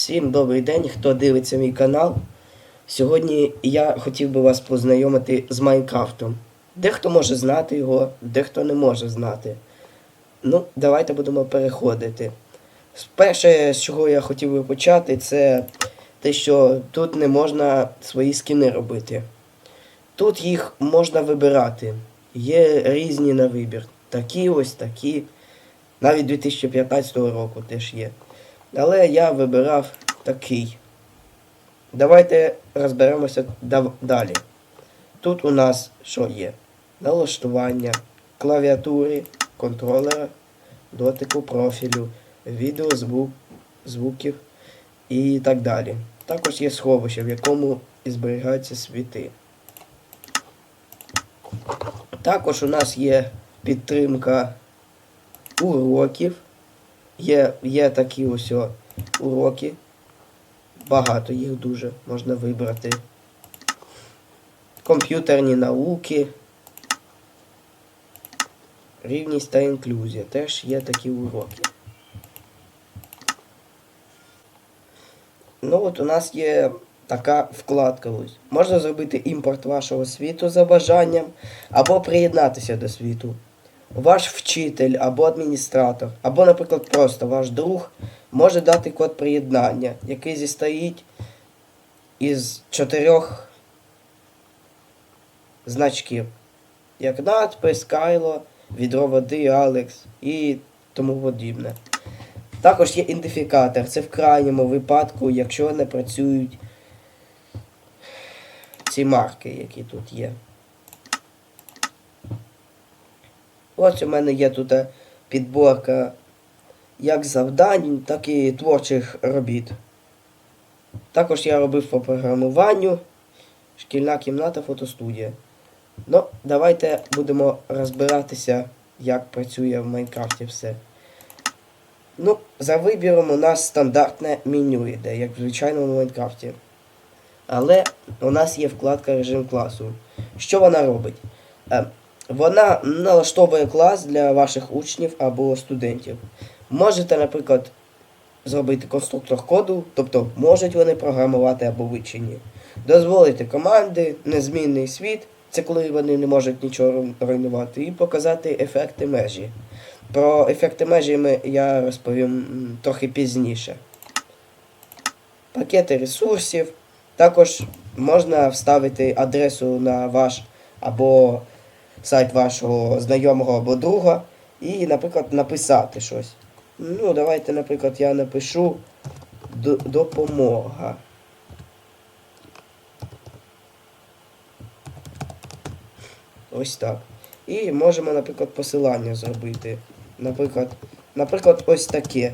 Всім добрий день, хто дивиться мій канал. Сьогодні я хотів би вас познайомити з Майнкрафтом. Дехто може знати його, дехто не може знати. Ну, давайте будемо переходити. Перше, з чого я хотів би почати, це те, що тут не можна свої скіни робити. Тут їх можна вибирати. Є різні на вибір. Такі ось такі. Навіть 2015 року теж є. Але я вибирав такий. Давайте розберемося далі. Тут у нас що є? Налаштування, клавіатури, контролера, дотику профілю, відео, звук, звуків і так далі. Також є сховище, в якому зберігаються світи. Також у нас є підтримка уроків. Є, є такі ось уроки. Багато їх дуже можна вибрати. Комп'ютерні науки. Рівність та інклюзія. Теж є такі уроки. Ну от у нас є така вкладка ось. Можна зробити імпорт вашого світу за бажанням, або приєднатися до світу. Ваш вчитель або адміністратор, або, наприклад, просто ваш друг може дати код приєднання, який зістоїть із чотирьох значків. Як надпис, Кайло, відро води, Алекс і тому подібне. Також є ідентифікатор. Це в крайньому випадку, якщо не працюють ці марки, які тут є. Ось у мене є тут е, підборка як завдань, так і творчих робіт. Також я робив по програмуванню, шкільна кімната, фотостудія. Ну, давайте будемо розбиратися, як працює в Майнкрафті все. Ну, за вибіром у нас стандартне меню йде, як в звичайному Майнкрафті. Але у нас є вкладка режим класу. Що вона робить? Вона налаштовує клас для ваших учнів або студентів. Можете, наприклад, зробити конструктор коду, тобто можуть вони програмувати або вичині. Дозволити команди, незмінний світ, це коли вони не можуть нічого руйнувати, і показати ефекти межі. Про ефекти межі я розповім трохи пізніше. Пакети ресурсів. Також можна вставити адресу на ваш або сайт вашого знайомого або друга і, наприклад, написати щось. Ну, давайте, наприклад, я напишу допомога. Ось так. І можемо, наприклад, посилання зробити. Наприклад, наприклад, ось таке.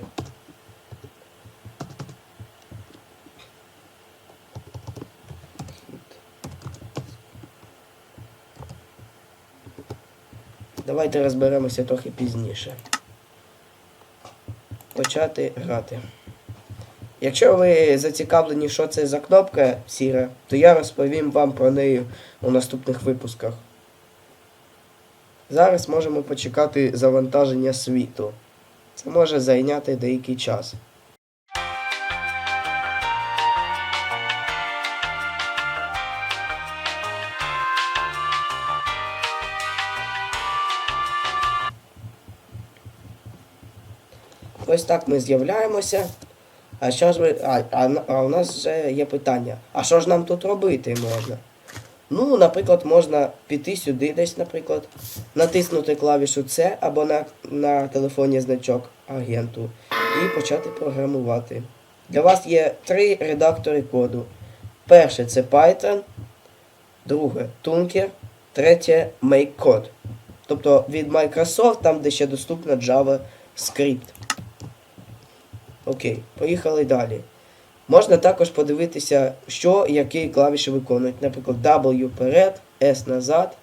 Давайте розберемося трохи пізніше. Почати грати. Якщо ви зацікавлені, що це за кнопка сіра, то я розповім вам про неї у наступних випусках. Зараз можемо почекати завантаження світу. Це може зайняти деякий час. Ось так ми з'являємося. А що ж ви. А, а, а у нас вже є питання. А що ж нам тут робити можна? Ну, наприклад, можна піти сюди десь, наприклад, натиснути клавішу С або на, на телефоні значок агенту і почати програмувати. Для вас є три редактори коду. Перше це Python, друге Tunker, третє MakeCode. Тобто від Microsoft, там де ще доступно JavaScript. Окей, поїхали далі. Можна також подивитися, що які клавіші виконують. Наприклад, W вперед, S назад.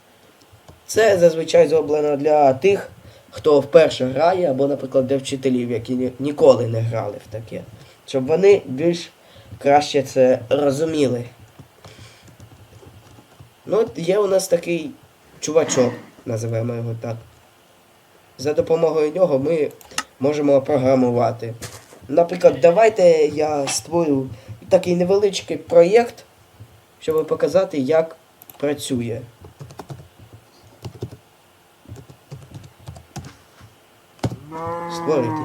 Це зазвичай зроблено для тих, хто вперше грає, або, наприклад, для вчителів, які ні- ніколи не грали в таке. Щоб вони більш краще це розуміли. Ну, от є у нас такий чувачок, називаємо його так. За допомогою нього ми можемо програмувати. Наприклад, давайте я створю такий невеличкий проєкт, щоб показати, як працює. Створити.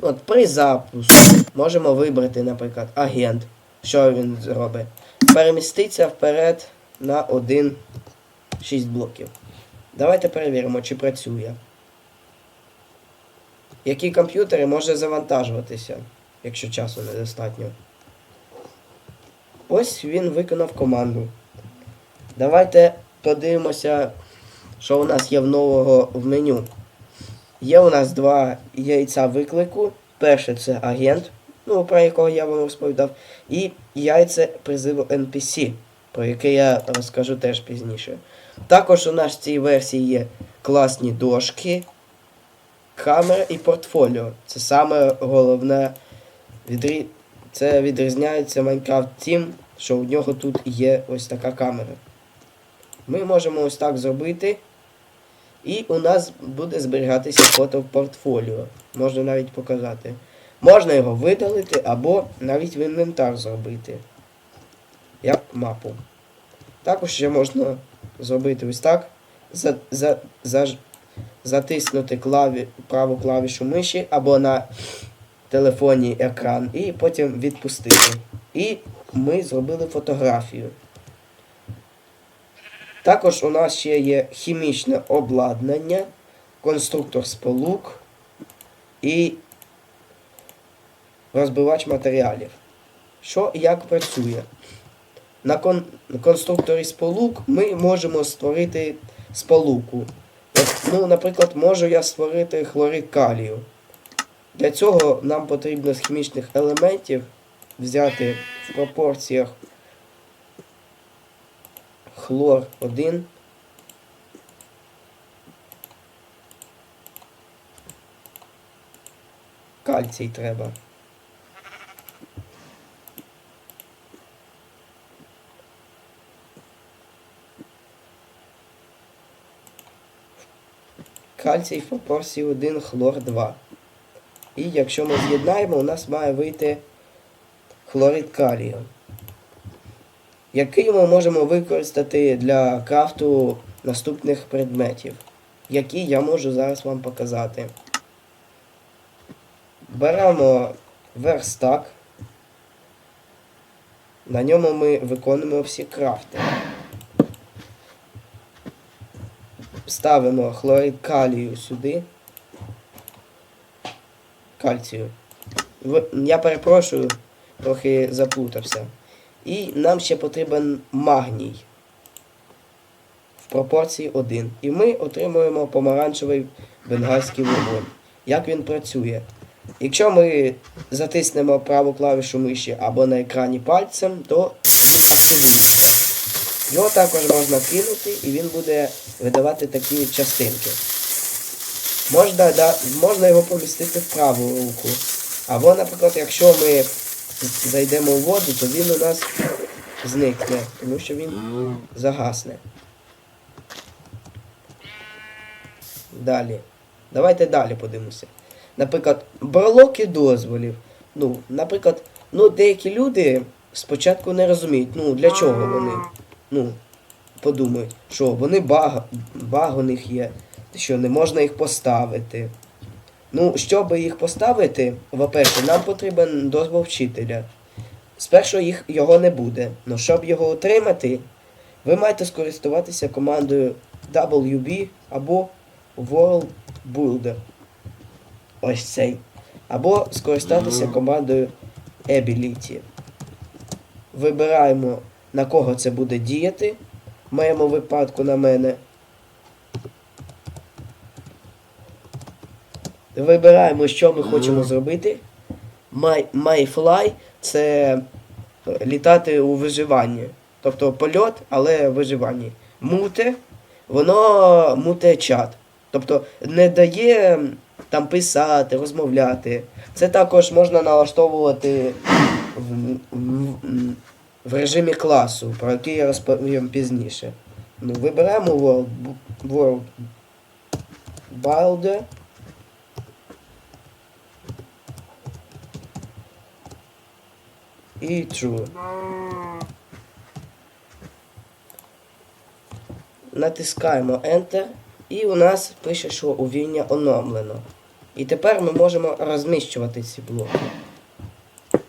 От при запуску можемо вибрати, наприклад, агент. Що він зробить? Переміститься вперед на 1 6 блоків. Давайте перевіримо, чи працює. Які комп'ютери може завантажуватися, якщо часу недостатньо. Ось він виконав команду. Давайте подивимося, що у нас є в нового в меню. Є у нас два яйця виклику. Перше це агент, ну, про якого я вам розповідав, і яйце призиву NPC, про яке я розкажу теж пізніше. Також у нас в цій версії є класні дошки, камера і портфоліо. Це саме головне відрі... Це відрізняється Minecraft тим, що в нього тут є ось така камера. Ми можемо ось так зробити. І у нас буде зберігатися фото в портфоліо. Можна навіть показати. Можна його видалити або навіть в інвентар зробити. Як мапу. Також ще можна зробити ось так. За, за, за, затиснути клаві, праву клавішу миші або на телефоні екран і потім відпустити. І ми зробили фотографію. Також у нас ще є хімічне обладнання, конструктор сполук і розбивач матеріалів. Що і як працює? На кон конструкторі сполук ми можемо створити сполуку. Ну, Наприклад, можу я створити хлорид калію. Для цього нам потрібно з хімічних елементів взяти в пропорціях хлор 1. Кальцій треба. Кальцій в пропорції 1, хлор 2. І якщо ми з'єднаємо, у нас має вийти хлорид калію який ми можемо використати для крафту наступних предметів, які я можу зараз вам показати. Беремо верстак. На ньому ми виконуємо всі крафти. Ставимо хлорид калію сюди. Кальцію. Я перепрошую, трохи заплутався. І нам ще потрібен магній в пропорції 1. І ми отримуємо помаранчевий бенгальський вогонь. Як він працює? Якщо ми затиснемо праву клавішу миші або на екрані пальцем, то він активується. Його також можна кинути і він буде видавати такі частинки. Можна, да, можна його помістити в праву руку. Або, наприклад, якщо ми зайдемо у воду, то він у нас зникне, тому що він загасне. Далі. Давайте далі подивимося. Наприклад, брелоки дозволів. Ну, наприклад, ну, деякі люди спочатку не розуміють, ну, для чого вони. Ну, подумають, що вони баг, баг у них є, що не можна їх поставити. Ну, щоб їх поставити, по-перше, нам потрібен дозвол вчителя. Спершу їх, його не буде. але щоб його отримати, ви маєте скористуватися командою WB або World Builder. Ось цей. Або скористатися командою Ability. Вибираємо, на кого це буде діяти. В моєму випадку на мене. Вибираємо, що ми хочемо зробити. My, MyFly це літати у виживанні. Тобто польот, але в виживанні. Муте, воно муте чат. Тобто не дає там писати, розмовляти. Це також можна налаштовувати в, в, в режимі класу, про який я розповім пізніше. Ну, Виберемо World, World Builder. І True. Натискаємо Enter. І у нас пише, що увільня оновлено. І тепер ми можемо розміщувати ці блоки.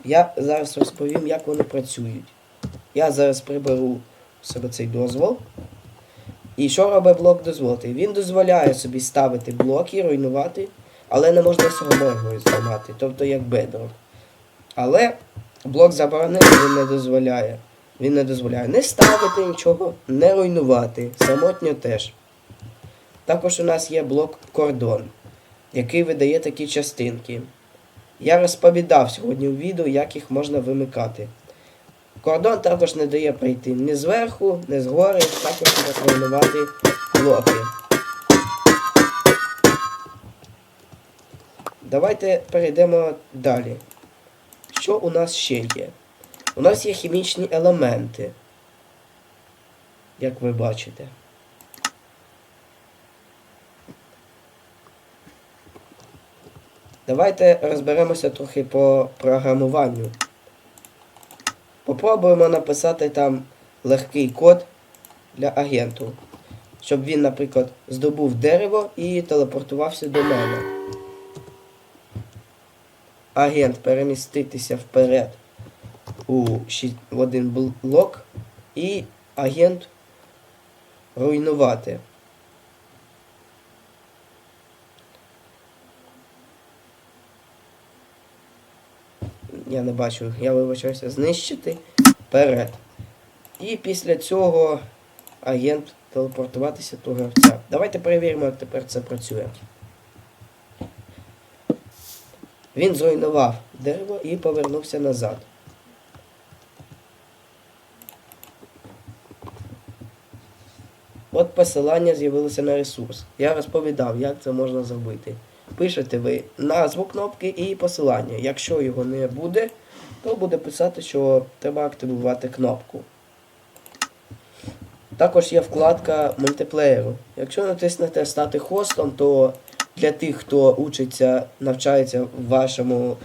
Я зараз розповім, як вони працюють. Я зараз приберу себе цей дозвол. І що робить блок дозволити? Він дозволяє собі ставити блоки, руйнувати, але не можна самою зламати, тобто як бедро. Але блок заборонений він не дозволяє. Він не дозволяє не ставити нічого, не руйнувати. Самотньо теж. Також у нас є блок кордон, який видає такі частинки. Я розповідав сьогодні у відео, як їх можна вимикати. Кордон також не дає прийти ні зверху, ні згори, також не руйнувати блоки. Давайте перейдемо далі. Що у нас ще є? У нас є хімічні елементи, як ви бачите. Давайте розберемося трохи по програмуванню. Попробуємо написати там легкий код для агенту. Щоб він, наприклад, здобув дерево і телепортувався до мене. Агент переміститися вперед у один блок і агент руйнувати. Я не бачу, я вибачаюся, знищити вперед. І після цього агент телепортуватися до гравця. Давайте перевіримо, як тепер це працює. Він зруйнував дерево і повернувся назад. От посилання з'явилося на ресурс. Я розповідав, як це можна зробити. Пишете ви назву кнопки і посилання. Якщо його не буде, то буде писати, що треба активувати кнопку. Також є вкладка мультиплеєру. Якщо натиснете Стати хостом, то для тих, хто учиться, навчається в вашому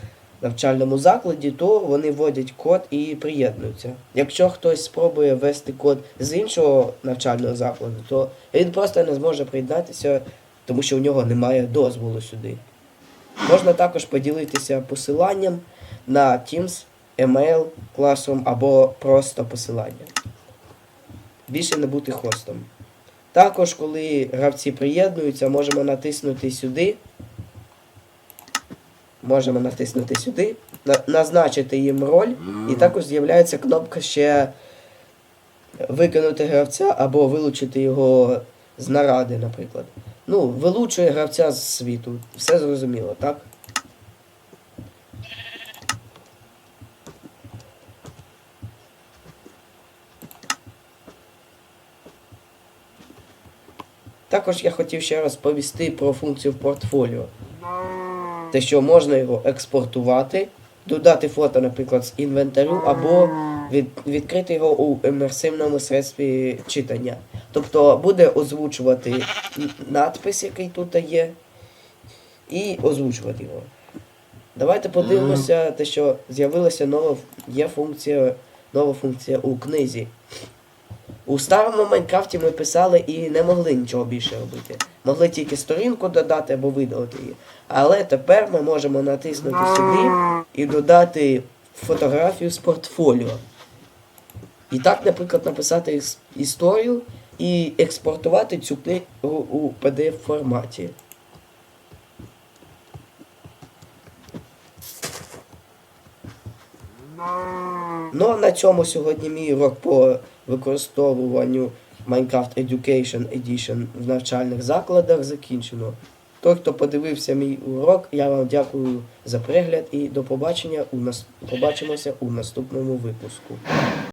навчальному закладі, то вони вводять код і приєднуються. Якщо хтось спробує ввести код з іншого навчального закладу, то він просто не зможе приєднатися, тому що у нього немає дозволу сюди. Можна також поділитися посиланням на Teams, email, класом або просто посилання. Більше не бути хостом. Також, коли гравці приєднуються, можемо натиснути сюди. Можемо натиснути сюди, назначити їм роль, і також з'являється кнопка ще викинути гравця або вилучити його з наради, наприклад. Ну, вилучує гравця з світу. Все зрозуміло, так? Також я хотів ще розповісти про функцію в портфоліо. Те, що можна його експортувати, додати фото, наприклад, з інвентарю, або від, відкрити його у імерсивному средстві читання. Тобто буде озвучувати надпис, який тут є, і озвучувати його. Давайте подивимося, те, що з'явилася нова є функція, нова функція у книзі. У старому Майнкрафті ми писали і не могли нічого більше робити. Могли тільки сторінку додати або видалити її. Але тепер ми можемо натиснути сюди і додати фотографію з портфоліо. І так, наприклад, написати іс- історію і експортувати цю книгу у PDF форматі. Ну, а на цьому сьогодні мій урок по використовуванню Minecraft Education Edition в навчальних закладах закінчено. Той, хто подивився мій урок, я вам дякую за перегляд і до побачення у нас... побачимося у наступному випуску.